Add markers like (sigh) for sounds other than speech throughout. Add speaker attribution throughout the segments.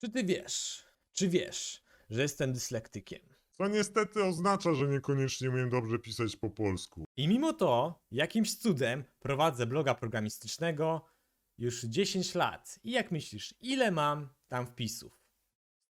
Speaker 1: Czy ty wiesz, czy wiesz, że jestem dyslektykiem?
Speaker 2: Co niestety oznacza, że niekoniecznie umiem dobrze pisać po polsku.
Speaker 1: I mimo to, jakimś cudem prowadzę bloga programistycznego już 10 lat. I jak myślisz, ile mam tam wpisów?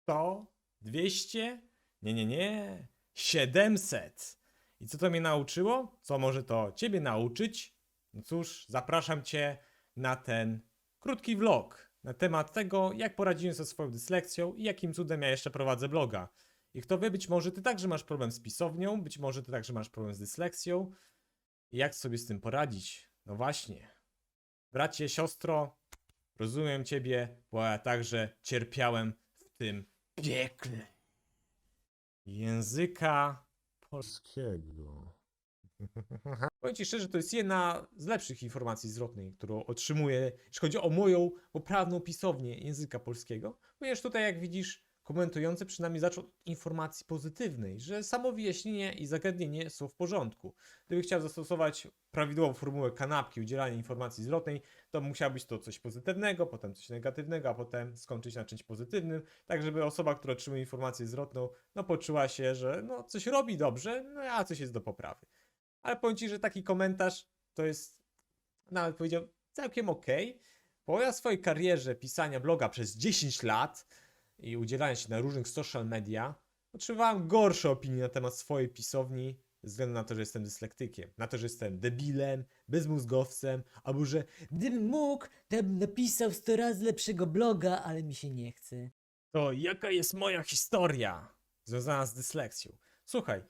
Speaker 1: 100? 200? Nie, nie, nie. 700. I co to mnie nauczyło? Co może to ciebie nauczyć? No cóż, zapraszam cię na ten krótki vlog na temat tego, jak poradziłem sobie swoją dyslekcją i jakim cudem ja jeszcze prowadzę bloga. I kto wie, być może ty także masz problem z pisownią, być może ty także masz problem z dysleksją. I jak sobie z tym poradzić? No właśnie. Bracie, siostro, rozumiem ciebie, bo ja także cierpiałem w tym piekle. Języka
Speaker 2: Polskiego.
Speaker 1: Powiem ci szczerze, to jest jedna z lepszych informacji zwrotnej, którą otrzymuję, jeśli chodzi o moją poprawną pisownię języka polskiego. Ponieważ tutaj, jak widzisz, komentujący przynajmniej zaczął od informacji pozytywnej, że samo wyjaśnienie i zagadnienie są w porządku. Gdyby chciał zastosować prawidłową formułę kanapki, udzielania informacji zwrotnej, to musiało być to coś pozytywnego, potem coś negatywnego, a potem skończyć na czymś pozytywnym, tak żeby osoba, która otrzymuje informację zwrotną, no poczuła się, że no coś robi dobrze, no a coś jest do poprawy. Ale powiem Ci, że taki komentarz to jest, nawet powiedział, całkiem okej. Bo ja w swojej karierze pisania bloga przez 10 lat i udzielania się na różnych social media, otrzymywałem gorsze opinie na temat swojej pisowni ze względu na to, że jestem dyslektykiem, na to, że jestem debilem, bezmózgowcem, albo że
Speaker 3: Gdybym mógł, to bym napisał 100 razy lepszego bloga, ale mi się nie chce.
Speaker 1: to jaka jest moja historia związana z dysleksją. Słuchaj,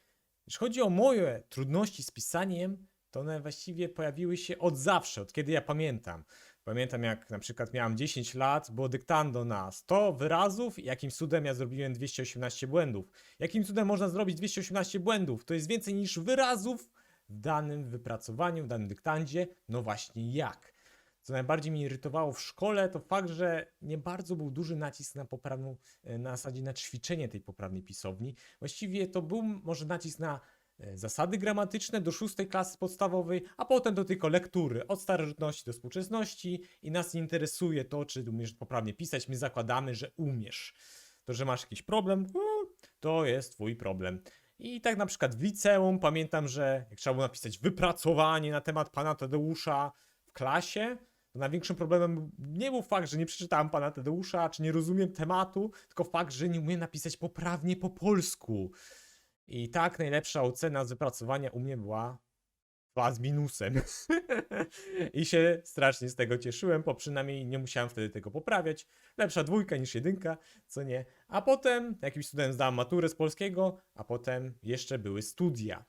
Speaker 1: jeśli chodzi o moje trudności z pisaniem, to one właściwie pojawiły się od zawsze, od kiedy ja pamiętam. Pamiętam jak na przykład miałem 10 lat, było dyktando na 100 wyrazów jakim cudem ja zrobiłem 218 błędów. Jakim cudem można zrobić 218 błędów? To jest więcej niż wyrazów w danym wypracowaniu, w danym dyktandzie. No właśnie jak? Co najbardziej mnie irytowało w szkole, to fakt, że nie bardzo był duży nacisk na poprawną, e, na zasadzie na ćwiczenie tej poprawnej pisowni. Właściwie to był może nacisk na e, zasady gramatyczne do szóstej klasy podstawowej, a potem do tylko lektury, od starożytności do współczesności i nas nie interesuje to, czy umiesz poprawnie pisać, my zakładamy, że umiesz. To, że masz jakiś problem, no, to jest twój problem. I tak na przykład w liceum pamiętam, że jak trzeba było napisać wypracowanie na temat pana Tadeusza w klasie, największym problemem nie był fakt, że nie przeczytałem pana Tadeusza, czy nie rozumiem tematu, tylko fakt, że nie umiem napisać poprawnie po polsku. I tak najlepsza ocena z wypracowania u mnie była 2 z minusem. (laughs) I się strasznie z tego cieszyłem, bo przynajmniej nie musiałem wtedy tego poprawiać. Lepsza dwójka niż jedynka, co nie. A potem jakimś student zdałem maturę z polskiego, a potem jeszcze były studia.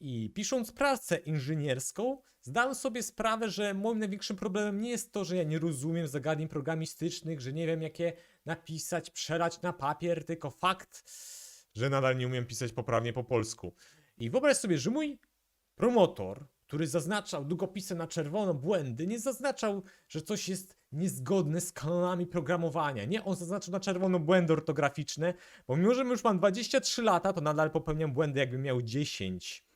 Speaker 1: I pisząc pracę inżynierską, zdałem sobie sprawę, że moim największym problemem nie jest to, że ja nie rozumiem zagadnień programistycznych, że nie wiem, jakie napisać, przelać na papier, tylko fakt, że nadal nie umiem pisać poprawnie po polsku. I wyobraź sobie, że mój promotor, który zaznaczał długopisem na czerwono błędy, nie zaznaczał, że coś jest niezgodne z kanonami programowania. Nie, on zaznaczył na czerwono błędy ortograficzne, bo mimo, że już mam 23 lata, to nadal popełniam błędy, jakbym miał 10.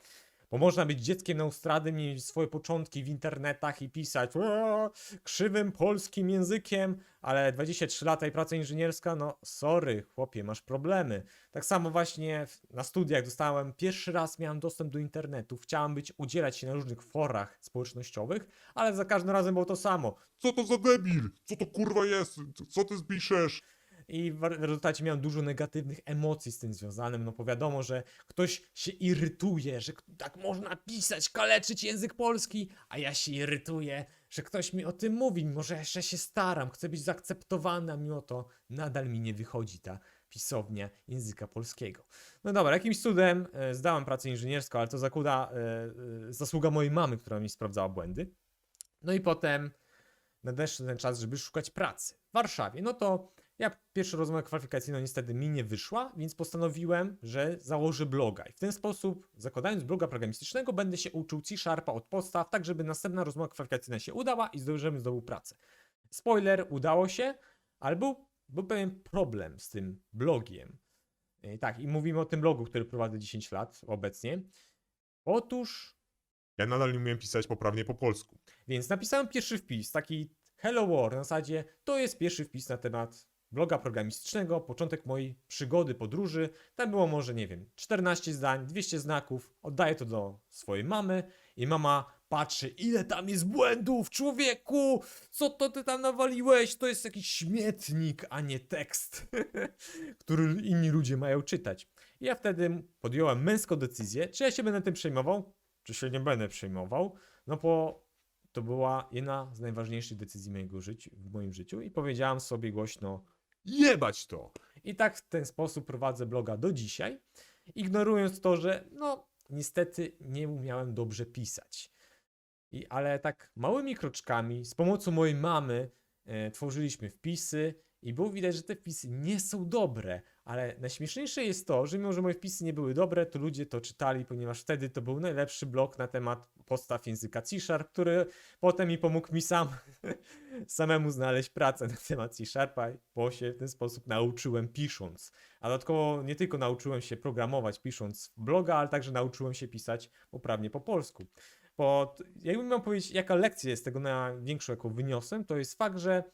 Speaker 1: Bo można być dzieckiem neustradym, mieć swoje początki w internetach i pisać "Eee, krzywym polskim językiem, ale 23 lata i praca inżynierska, no sorry, chłopie, masz problemy. Tak samo właśnie na studiach dostałem, pierwszy raz miałem dostęp do internetu, chciałem być, udzielać się na różnych forach społecznościowych, ale za każdym razem było to samo.
Speaker 2: Co to za debil? Co to kurwa jest? Co- ty piszesz?
Speaker 1: I w rezultacie miałem dużo negatywnych emocji z tym związanym. No bo wiadomo, że ktoś się irytuje, że tak można pisać, kaleczyć język polski, a ja się irytuję, że ktoś mi o tym mówi, mimo że jeszcze się staram, chcę być zaakceptowany, a mimo to nadal mi nie wychodzi ta pisownia języka polskiego. No dobra, jakimś cudem e, zdałem pracę inżynierską, ale to zakuda e, e, zasługa mojej mamy, która mi sprawdzała błędy. No i potem nadeszł ten czas, żeby szukać pracy w Warszawie. No to ja pierwsza rozmowa kwalifikacyjna niestety mi nie wyszła, więc postanowiłem, że założę bloga. I w ten sposób, zakładając bloga programistycznego, będę się uczył C-Sharpa od podstaw, tak żeby następna rozmowa kwalifikacyjna się udała i zdążymy zdobył pracę. Spoiler, udało się, ale był, był pewien problem z tym blogiem. I tak, i mówimy o tym blogu, który prowadzę 10 lat obecnie. Otóż
Speaker 2: Ja nadal nie umiem pisać poprawnie po polsku.
Speaker 1: więc napisałem pierwszy wpis, taki Hello World, na zasadzie to jest pierwszy wpis na temat bloga programistycznego, początek mojej przygody, podróży. Tam było może, nie wiem, 14 zdań, 200 znaków. Oddaję to do swojej mamy i mama patrzy, ile tam jest błędów, człowieku! Co to ty tam nawaliłeś? To jest jakiś śmietnik, a nie tekst, (laughs) który inni ludzie mają czytać. I ja wtedy podjąłem męską decyzję, czy ja się będę tym przejmował, czy się nie będę przejmował, no bo to była jedna z najważniejszych decyzji mojego życia, w moim życiu i powiedziałam sobie głośno jebać to. I tak w ten sposób prowadzę bloga do dzisiaj, ignorując to, że no niestety nie umiałem dobrze pisać. I, ale tak małymi kroczkami, z pomocą mojej mamy e, tworzyliśmy wpisy i było widać, że te wpisy nie są dobre, ale najśmieszniejsze jest to, że mimo, że moje wpisy nie były dobre, to ludzie to czytali, ponieważ wtedy to był najlepszy blog na temat podstaw języka C-Sharp, który potem mi pomógł mi sam (laughs) samemu znaleźć pracę na temat C-Sharpa, bo się w ten sposób nauczyłem pisząc. A dodatkowo nie tylko nauczyłem się programować pisząc bloga, ale także nauczyłem się pisać poprawnie po polsku. T- jakbym miał powiedzieć, jaka lekcja jest tego największą, jaką wyniosłem, to jest fakt, że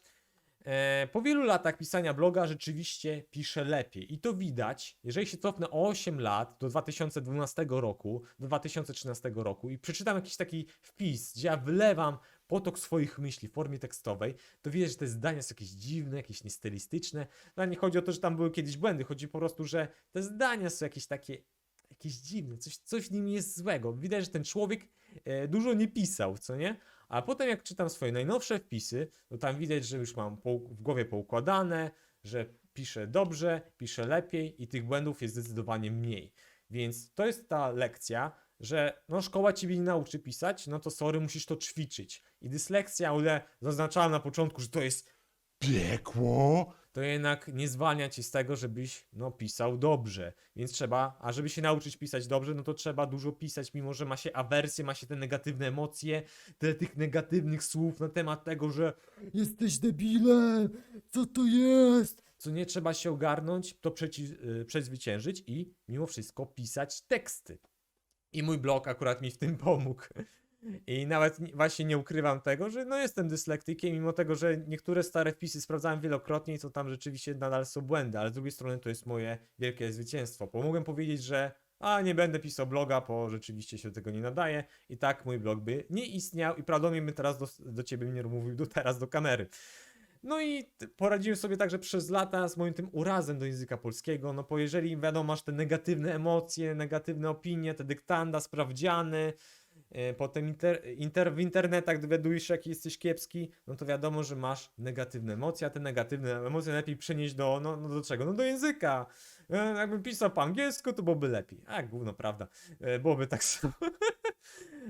Speaker 1: po wielu latach pisania bloga rzeczywiście piszę lepiej. I to widać, jeżeli się cofnę o 8 lat do 2012 roku, do 2013 roku i przeczytam jakiś taki wpis, gdzie ja wylewam potok swoich myśli w formie tekstowej, to widać, że te zdania są jakieś dziwne, jakieś niestylistyczne. No nie chodzi o to, że tam były kiedyś błędy, chodzi po prostu, że te zdania są jakieś takie, jakieś dziwne, coś, coś w nim jest złego. Widać, że ten człowiek e, dużo nie pisał, co nie? A potem jak czytam swoje najnowsze wpisy, to tam widać, że już mam w głowie poukładane, że piszę dobrze, piszę lepiej i tych błędów jest zdecydowanie mniej. Więc to jest ta lekcja, że no szkoła ciebie nie nauczy pisać, no to sorry, musisz to ćwiczyć. I dysleksja, o ile zaznaczałem na początku, że to jest
Speaker 2: Piekło?
Speaker 1: To jednak nie zwalnia ci z tego, żebyś no, pisał dobrze. Więc trzeba, a żeby się nauczyć pisać dobrze, no to trzeba dużo pisać, mimo że ma się awersję, ma się te negatywne emocje, tyle tych negatywnych słów na temat tego, że
Speaker 3: Jesteś debilem! Co to jest?
Speaker 1: co nie trzeba się ogarnąć, to przeci- y, przezwyciężyć i mimo wszystko pisać teksty. I mój blog akurat mi w tym pomógł. I nawet ni- właśnie nie ukrywam tego, że no jestem dyslektykiem, mimo tego, że niektóre stare wpisy sprawdzałem wielokrotnie i to tam rzeczywiście nadal są błędy, ale z drugiej strony to jest moje wielkie zwycięstwo, bo mogłem powiedzieć, że a nie będę pisał bloga, bo rzeczywiście się do tego nie nadaje i tak mój blog by nie istniał i prawdopodobnie bym teraz do, do ciebie nie mówił do teraz do kamery. No i poradziłem sobie także przez lata z moim tym urazem do języka polskiego, no bo jeżeli wiadomo, masz te negatywne emocje, negatywne opinie, te dyktanda, sprawdziany, potem inter, inter, w internetach dowiadujesz jaki jesteś kiepski, no to wiadomo, że masz negatywne emocje, a te negatywne emocje lepiej przenieść do, no, no do czego? No do języka. E, Jakbym pisał po angielsku, to byłoby lepiej. A, gówno, prawda. E, Byłoby tak (laughs) samo.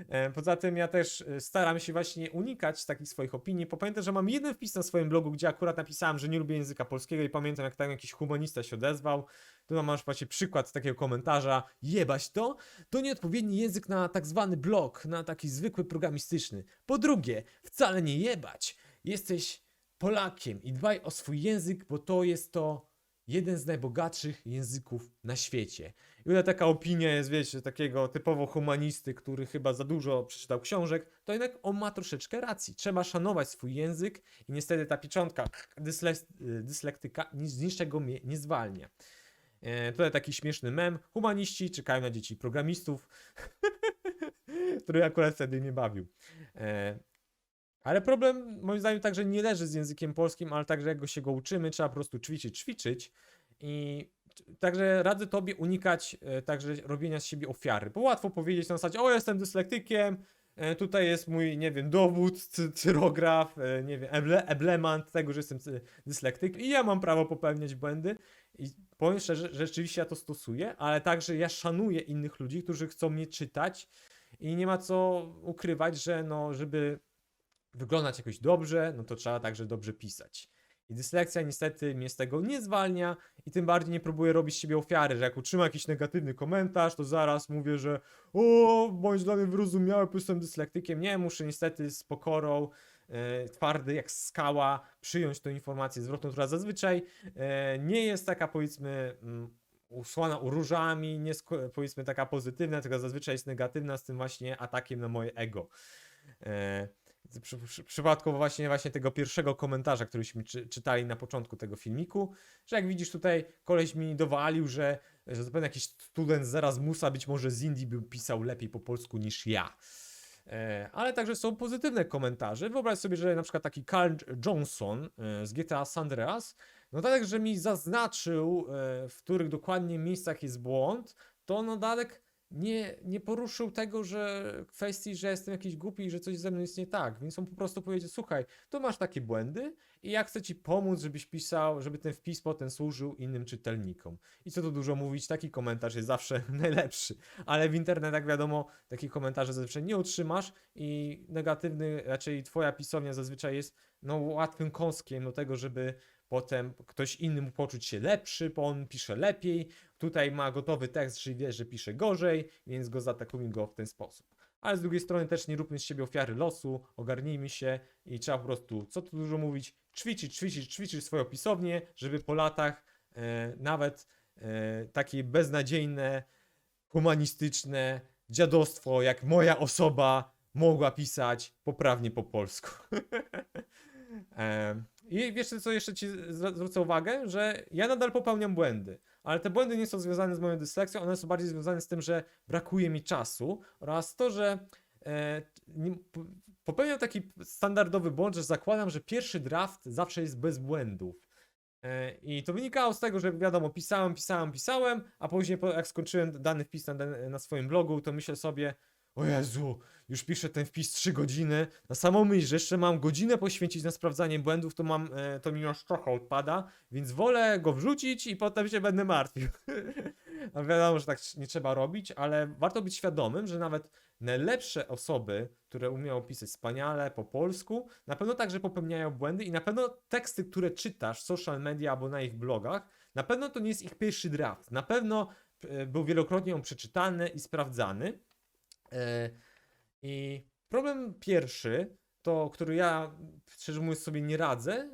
Speaker 1: E, Poza tym ja też staram się właśnie unikać takich swoich opinii, bo pamiętam, że mam jeden wpis na swoim blogu, gdzie akurat napisałem, że nie lubię języka polskiego i pamiętam, jak tam jakiś humanista się odezwał. Tu masz właśnie przykład takiego komentarza, jebać to, to nieodpowiedni język na tak zwany blog, na taki zwykły programistyczny. Po drugie, wcale nie jebać, jesteś Polakiem i dbaj o swój język, bo to jest to jeden z najbogatszych języków na świecie. I ile taka opinia jest, wiecie, takiego typowo humanisty, który chyba za dużo przeczytał książek, to jednak on ma troszeczkę racji. Trzeba szanować swój język i niestety ta pieczątka dysle- dyslektyka nic z niczego mnie nie zwalnia. E, tutaj taki śmieszny mem. Humaniści czekają na dzieci programistów, (laughs) który akurat wtedy mnie bawił. E, ale problem moim zdaniem także nie leży z językiem polskim, ale także jak go się go uczymy, trzeba po prostu ćwiczyć, ćwiczyć. I Także radzę tobie unikać e, także robienia z siebie ofiary, bo łatwo powiedzieć na zasadzie, o jestem dyslektykiem, e, tutaj jest mój, nie wiem, dowód, cy- cyrograf, e, nie wiem, eble, eblemant tego, że jestem dyslektyk i ja mam prawo popełniać błędy. I powiem szczerze, rzeczywiście ja to stosuję, ale także ja szanuję innych ludzi, którzy chcą mnie czytać i nie ma co ukrywać, że no, żeby wyglądać jakoś dobrze, no to trzeba także dobrze pisać. I dyslekcja niestety mnie z tego nie zwalnia i tym bardziej nie próbuję robić z siebie ofiary, że jak utrzymam jakiś negatywny komentarz, to zaraz mówię, że o, bądź dla mnie wyrozumiały, bo jestem dyslektykiem. Nie, muszę niestety z pokorą, e, twardy jak skała, przyjąć tę informację zwrotną, która zazwyczaj e, nie jest taka powiedzmy mm, usłana różami, nie powiedzmy taka pozytywna, tylko zazwyczaj jest negatywna z tym właśnie atakiem na moje ego. E, przy, przy, właśnie, właśnie tego pierwszego komentarza, któryśmy czy, czytali na początku tego filmiku, że jak widzisz tutaj koleś mi dowalił, że, że zapewne jakiś student z Erasmusa, być może z Indii by pisał lepiej po polsku niż ja. E, Ale także są pozytywne komentarze. Wyobraź sobie, że na przykład taki Carl Johnson e, z GTA San Andreas, no tak, że mi zaznaczył, e, w których dokładnie miejscach jest błąd, to no Dadek nie, nie poruszył tego, że kwestii, że jestem jakiś głupi i że coś ze mną jest nie tak. Więc on po prostu powiedział, słuchaj, tu masz takie błędy i ja chcę ci pomóc, żebyś pisał, żeby ten wpis potem służył innym czytelnikom. I co tu dużo mówić, taki komentarz jest zawsze (laughs) najlepszy. Ale w internetach wiadomo, takich komentarzy zazwyczaj nie otrzymasz i negatywny, raczej twoja pisownia zazwyczaj jest no, łatwym kąskiem do tego, żeby potem ktoś inny mógł poczuć się lepszy, bo on pisze lepiej, tutaj ma gotowy tekst, czyli wie, że pisze gorzej, więc go zaatakujmy go w ten sposób. Ale z drugiej strony też nie róbmy z siebie ofiary losu, ogarnijmy się i trzeba po prostu, co tu dużo mówić, ćwiczyć, ćwiczyć, ćwiczyć swoją pisownię, żeby po latach e, nawet e, takie beznadziejne, humanistyczne dziadostwo, jak moja osoba mogła pisać poprawnie po polsku. (laughs) Em, I wiesz co jeszcze ci zwrócę uwagę, że ja nadal popełniam błędy, ale te błędy nie są związane z moją dysleksją, one są bardziej związane z tym, że brakuje mi czasu oraz to, że e, popełniam taki standardowy błąd, że zakładam, że pierwszy draft zawsze jest bez błędów. E, I to wynikało z tego, że wiadomo, pisałem, pisałem, pisałem, a później jak skończyłem dany wpis na, na swoim blogu, to myślę sobie, o Jezu, już piszę ten wpis 3 godziny, na samą myśl, że jeszcze mam godzinę poświęcić na sprawdzanie błędów, to mam, e, to mi aż trochę odpada, więc wolę go wrzucić i potem się będę martwił. (laughs) A wiadomo, że tak nie trzeba robić, ale warto być świadomym, że nawet najlepsze osoby, które umieją pisać wspaniale po polsku, na pewno także popełniają błędy i na pewno teksty, które czytasz w social media albo na ich blogach, na pewno to nie jest ich pierwszy draft. Na pewno e, był wielokrotnie on przeczytany i sprawdzany. E, I problem pierwszy, to który ja szczerze mówiąc sobie nie radzę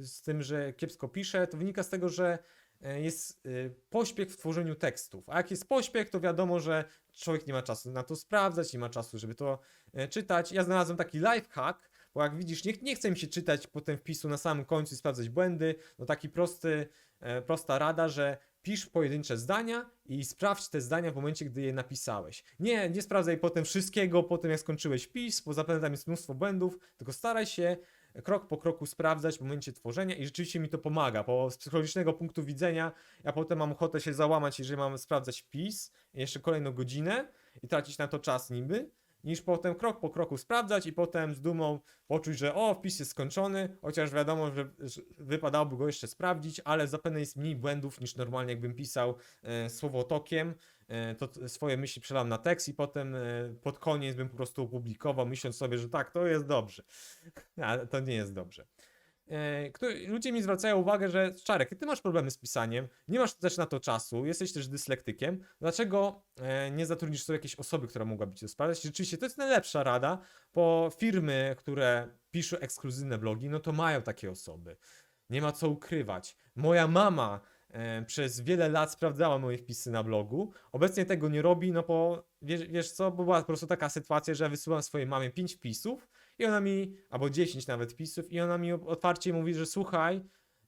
Speaker 1: z tym, że kiepsko piszę, to wynika z tego, że e, jest e, pośpiech w tworzeniu tekstów. A jak jest pośpiech, to wiadomo, że człowiek nie ma czasu na to sprawdzać, nie ma czasu, żeby to czytać. Ja znalazłem taki lifehack, bo jak widzisz, nie, nie chce mi się czytać potem wpisu na samym końcu i sprawdzać błędy, no taki prosty, prosta rada, że pisz pojedyncze zdania i sprawdź te zdania w momencie, gdy je napisałeś. Nie, nie sprawdzaj potem wszystkiego, potem jak skończyłeś wpis, bo zapewne tam jest mnóstwo błędów, tylko staraj się krok po kroku sprawdzać w momencie tworzenia i rzeczywiście mi to pomaga, bo z psychologicznego punktu widzenia ja potem mam ochotę się załamać, jeżeli mam sprawdzać wpis jeszcze kolejną godzinę i tracić na to czas niby, niż potem krok po kroku sprawdzać i potem z dumą poczuć, że o, wpis jest skończony, chociaż wiadomo, że, wypadałoby go jeszcze sprawdzić, ale zapewne jest mniej błędów niż normalnie jakbym pisał e, słowotokiem, e, to swoje myśli przelałem na tekst i potem e, pod koniec bym po prostu opublikował, myśląc sobie, że tak, to jest dobrze. (laughs) Ale to nie jest dobrze. E, Ludzie mi zwracają uwagę, że Czarek, ty masz problemy z pisaniem, nie masz też na to czasu, jesteś też dyslektykiem, dlaczego e, nie zatrudnisz sobie jakiejś osoby, która mogłaby ci to sprawdzać? Rzeczywiście to jest najlepsza rada, bo firmy, które piszą ekskluzywne blogi, no to mają takie osoby. Nie ma co ukrywać. Moja mama e, przez wiele lat sprawdzała moje wpisy na blogu. Obecnie tego nie robi, no bo wiesz, wiesz co, bo była po prostu taka sytuacja, że ja wysyłam swojej mamie 5 wpisów i ona mi, albo 10 nawet wpisów i ona mi otwarcie mówi, że słuchaj,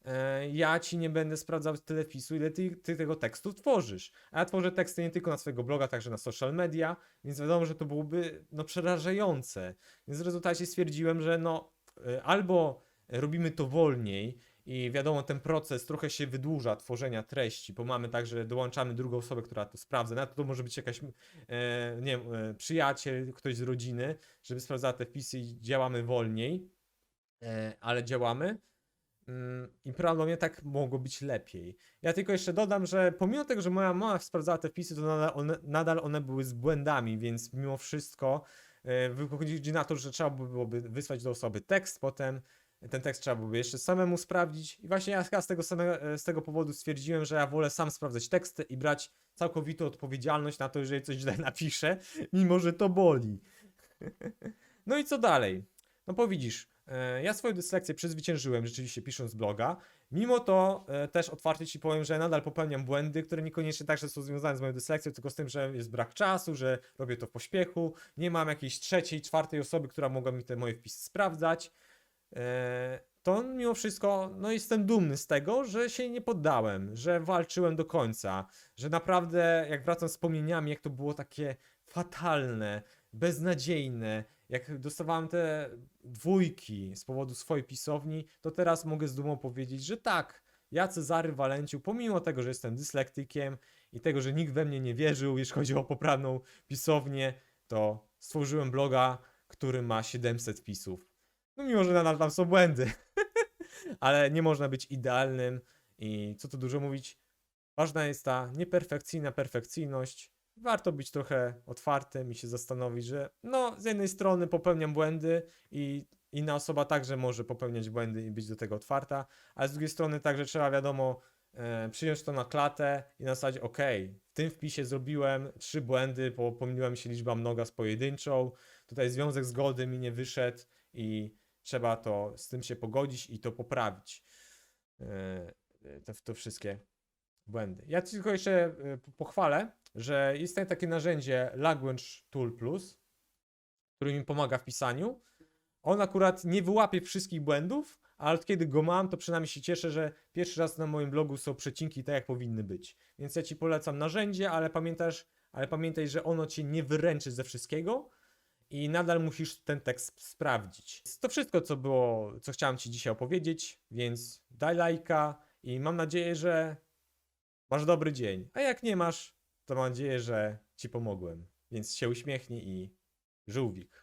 Speaker 1: e, ja ci nie będę sprawdzał tyle wpisu, ile ty, ty tego tekstu tworzysz. A ja tworzę teksty nie tylko na swojego bloga, także na social media, więc wiadomo, że to byłoby no, przerażające. Więc w rezultacie stwierdziłem, że no e, albo robimy to wolniej i wiadomo, ten proces trochę się wydłuża tworzenia treści, bo mamy także, dołączamy drugą osobę, która to sprawdza. Nawet to może być jakaś, e, nie wiem, e, przyjaciel, ktoś z rodziny, żeby sprawdzała te wpisy i działamy wolniej, e, ale działamy. Mm, I prawdopodobnie tak mogło być lepiej. Ja tylko jeszcze dodam, że pomimo tego, że moja mama sprawdzała te wpisy, to nadal one, nadal one były z błędami, więc mimo wszystko e, wychodzi na to, że trzeba byłoby wysłać do osoby tekst, potem ten tekst trzeba byłoby jeszcze samemu sprawdzić. I właśnie ja z tego, samego, e, z tego powodu stwierdziłem, że ja wolę sam sprawdzać teksty i brać całkowitą odpowiedzialność na to, jeżeli coś źle (laughs) napiszę, mimo że to boli. (laughs) No i co dalej? No bo widzisz, e, ja swoją dyslekcję przezwyciężyłem rzeczywiście pisząc bloga Mimo to e, też otwarcie ci powiem, że nadal popełniam błędy, które niekoniecznie także są związane z moją dyslekcją, tylko z tym, że jest brak czasu, że robię to w pośpiechu, nie mam jakiejś trzeciej, czwartej osoby, która mogła mi te moje wpisy sprawdzać. E, to mimo wszystko, no jestem dumny z tego, że się nie poddałem, że walczyłem do końca, że naprawdę jak wracam z wspomnieniami, jak to było takie fatalne, beznadziejne, jak dostawałem te dwójki z powodu swojej pisowni, to teraz mogę z dumą powiedzieć, że tak, ja Cezary Walenciu, pomimo tego, że jestem dyslektykiem i tego, że nikt we mnie nie wierzył, jeśli chodzi o poprawną pisownię, to stworzyłem bloga, który ma 700 wpisów. No mimo, że nadal tam są błędy, (laughs) ale nie można być idealnym i co tu dużo mówić, ważna jest ta nieperfekcyjna perfekcyjność. Warto być trochę otwartym i się zastanowić, że no z jednej strony popełniam błędy i inna osoba także może popełniać błędy i być do tego otwarta, ale z drugiej strony także trzeba wiadomo e, przyjąć to na klatę i na zasadzie ok, w tym wpisie zrobiłem trzy błędy, bo się liczba mnoga z pojedynczą, tutaj związek zgody mi nie wyszedł i trzeba to z tym się pogodzić i to poprawić. E, te, to wszystkie błędy. Ja tylko jeszcze e, po- pochwalę, że jest takie narzędzie Language Tool Plus, które mi pomaga w pisaniu. On akurat nie wyłapie wszystkich błędów, ale kiedy go mam, to przynajmniej się cieszę, że pierwszy raz na moim blogu są przecinki tak, jak powinny być. Więc ja ci polecam narzędzie, ale pamiętasz, ale pamiętaj, że ono cię nie wyręczy ze wszystkiego i nadal musisz ten tekst sprawdzić. To wszystko, co było, co chciałem ci dzisiaj opowiedzieć, więc daj lajka i mam nadzieję, że masz dobry dzień. A jak nie masz, to mam nadzieję, że ci pomogłem. Więc się uśmiechnij i żółwik.